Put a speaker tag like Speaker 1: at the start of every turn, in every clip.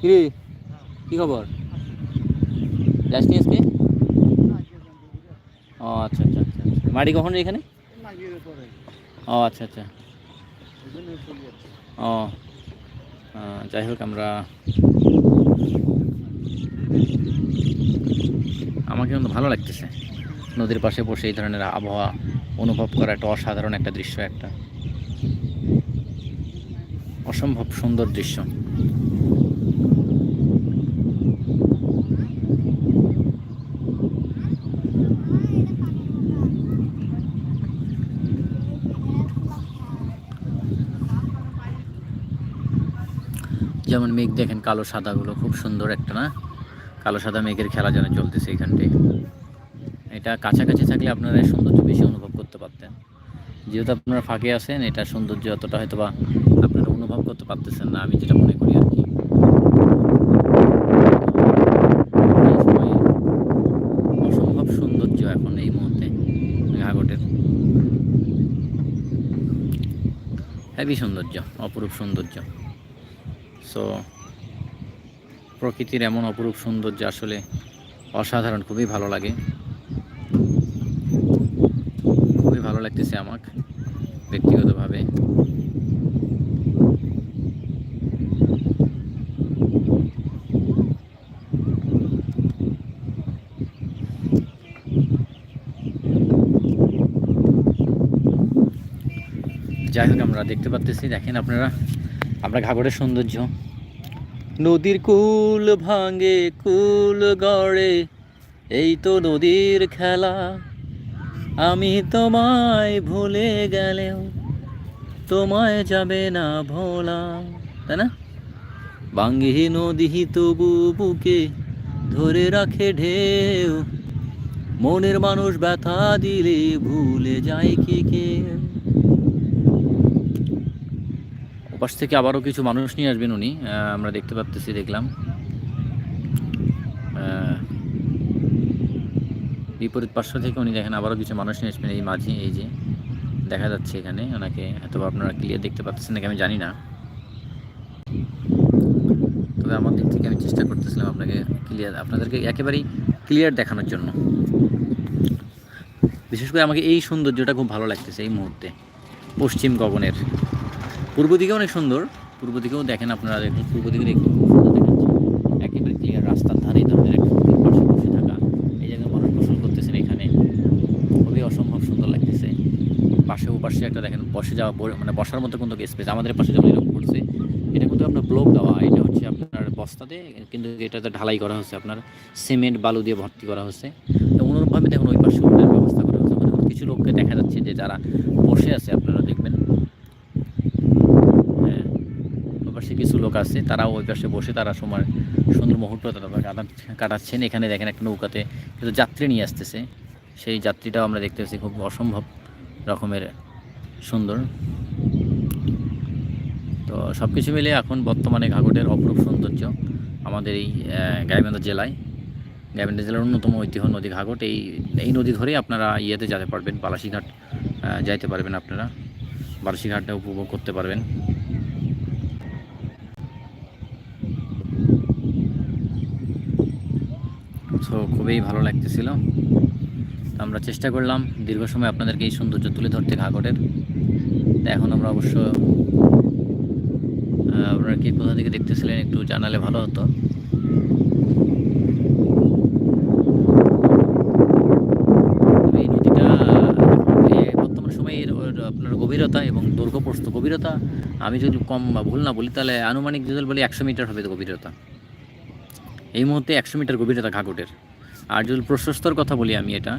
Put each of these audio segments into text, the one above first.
Speaker 1: কিরে, কি খবর? যাসনি আজকে? ও আচ্ছা আচ্ছা আচ্ছা আচ্ছা। মাটি কখন এখানে? ও আচ্ছা আচ্ছা। ও যাই হোক, আমরা আমাকে কিন্তু ভালো লাগতেছে। নদীর পাশে বসে এই ধরনের আবহাওয়া অনুভব করা একটা অসাধারণ একটা দৃশ্য, একটা অসম্ভব সুন্দর দৃশ্য। যেমন মেঘ, দেখেন কালো সাদাগুলো খুব সুন্দর একটা, না? কালো সাদা মেঘের খেলা যেন চলতেছে এখানটায়। এটা কাছাকাছি থাকলে আপনারা সৌন্দর্য বেশি অনুভব করতে পারতেন। যেহেতু আপনারা ফাঁকে আছেন, এটা সৌন্দর্য অতটা হয়তো বা আপনারা অনুভব করতে পারতেছেন না, আমি যেটা মনে করি আর কি। অসম্ভব সৌন্দর্য এখন এই মুহূর্তে ঘাগটের হেভি সৌন্দর্য, অপরূপ সৌন্দর্য। সো, প্রকৃতির এমন অপরূপ সৌন্দর্য আসলে অসাধারণ, খুবই ভালো লাগে। খুবই ভালো লাগতেছে আমাকে, ব্যক্তিগতভাবে। যাই হোক, আমরা দেখতে পাচ্তেছি দেখেন আপনারা। আমরা ঘাগরের সৌন্দর্য। নদীর কুল ভাঙে, কুল গড়ে, এই তো নদীর খেলা। আমি তোমায় ভুলে গেলেও তোমায় যাবে না ভোলা, তাই না? বাঙ্গি নদী তবু বুকে ধরে রাখে ঢেউ। মনের মানুষ ব্যথা দিলে ভুলে যায় কি কে? ওপাশ থেকে আবারও কিছু মানুষ নিয়ে আসবেন উনি। আমরা দেখতে পাচ্তেছি দেখলাম। বিপরীত পার্শ্ব থেকে উনি দেখেন আবারও কিছু মানুষ নিয়ে আসবেন এই মাঝি, এই যে দেখা যাচ্ছে এখানে। ওনাকে হয়তো আপনারা ক্লিয়ার দেখতে পাচ্ছেন নাকি আমি জানি না। তবে আমার দিক থেকে আমি চেষ্টা করতেছিলাম আপনাকে ক্লিয়ার আপনাদেরকে একেবারেই ক্লিয়ার দেখানোর জন্য। বিশেষ করে আমাকে এই সৌন্দর্যটা খুব ভালো লাগতেছে এই মুহূর্তে। পশ্চিম গগনের। পূর্ব দিকে অনেক সুন্দর। পূর্ব দিকেও দেখেন আপনারা, দেখুন, পূর্ব দিকে দেখুন একেবারে ক্লিয়ার রাস্তার ধারেই নদীর পাশে বসে থাকা। এই জায়গায় মানুষ গোসল করতেছেন এখানে। খুবই অসম্ভব সুন্দর লাগতেছে। পাশে পাশে একটা দেখেন, বসে যাওয়া মানে বসার মতো কিন্তু স্পেস আমাদের পাশে যেমন এরকম করছে, এটা কিন্তু আপনার ব্লক দেওয়া। এটা হচ্ছে আপনার বস্তাতে, কিন্তু এটাতে ঢালাই করা হচ্ছে আপনার। সিমেন্ট, বালু দিয়ে ভর্তি করা হচ্ছে তো অনুরূপভাবে দেখুন, ওই পাশে ওটার ব্যবস্থা করা হচ্ছে মানে কিছু লোককে দেখা যাচ্ছে যে যারা বসে আছে, আপনারা দেখবেন হ্যাঁ ওই পাশে কিছু লোক আছে, তারাও ওই পাশে বসে তারা সময় সুন্দর মুহূর্ত তারা কাটা- কাটাচ্ছেন। এখানে দেখেন একটা নৌকাতে কিন্তু যাত্রী নিয়ে আসতেছে। সেই যাত্রীটাও আমরা দেখতে পাচ্ছি খুব অসম্ভব রকমের সুন্দর। তো সব কিছু মিলে এখন বর্তমানে ঘাগটের অপরূপ সৌন্দর্য আমাদের এই গাইবান্ধা জেলায়। গাইবান্ধা জেলার অন্যতম ঐতিহ্য নদী ঘাগট এই এই নদী ধরেই আপনারা ইয়েতে যেতে পারবেন, বালাসীঘাট যাইতে পারবেন আপনারা। বালাসীঘাটটা উপভোগ করতে পারবেন সো খুবই ভালো লাগতেছিল। আমরা চেষ্টা করলাম, দীর্ঘ সময় আপনাদেরকে এই সৌন্দর্য তুলে ধরতে ঘাগটের এখন আমরা অবশ্য আপনারা কি কোথা থেকে দেখতেছিলেন একটু জানালে ভালো হতো। এই নদীটা বর্তমান সময়ে এর আপনার গভীরতা এবং দৈর্ঘ্য গভীরতা, আমি যদি কম বা ভুল না বলি, তাহলে আনুমানিক যদি বলি একশো মিটার হবে গভীরতা। এই মুহূর্তে একশো মিটার গভীরতা ঘাগটের আর যদি প্রশস্তর কথা বলি আমি এটা।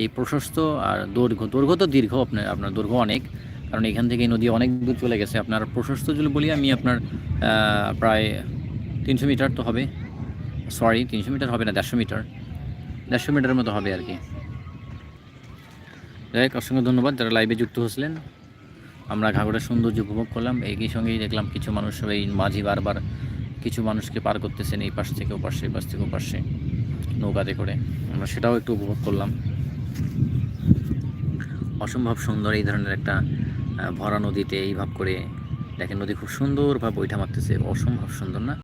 Speaker 1: এই প্রশস্ত আর দৈর্ঘ্য দৈর্ঘ্য তো দীর্ঘ আপনার আপনার দৈর্ঘ্য অনেক, কারণ এখান থেকে নদী অনেক দূর চলে গেছে। আপনার প্রশস্ত যদি বলি আমি আপনার প্রায় তিনশো মিটার তো হবে। সরি তিনশো মিটার হবে না, দেড়শো মিটার। দেড়শো মিটারের মতো হবে আর কি। যাই হোক, অসংখ্য ধন্যবাদ যারা লাইভে যুক্ত হয়েছিলেন। আমরা ঘাগড়ের সৌন্দর্য উপভোগ করলাম। একই সঙ্গেই দেখলাম কিছু মানুষ এই মাঝি বারবার কিছু মানুষকে পার করতেছেন এই পাশ থেকে ও পাশে এই পাশ থেকে ও পাশে নৌকাতে করে। আমরা সেটাও একটু উপভোগ করলাম। অসম্ভব সুন্দর এই ধরনের একটা ভরা নদীতে এইভাব করে দেখেন নদী খুব সুন্দরভাবে বৈঠা মারতেছে। অসম্ভব সুন্দর না?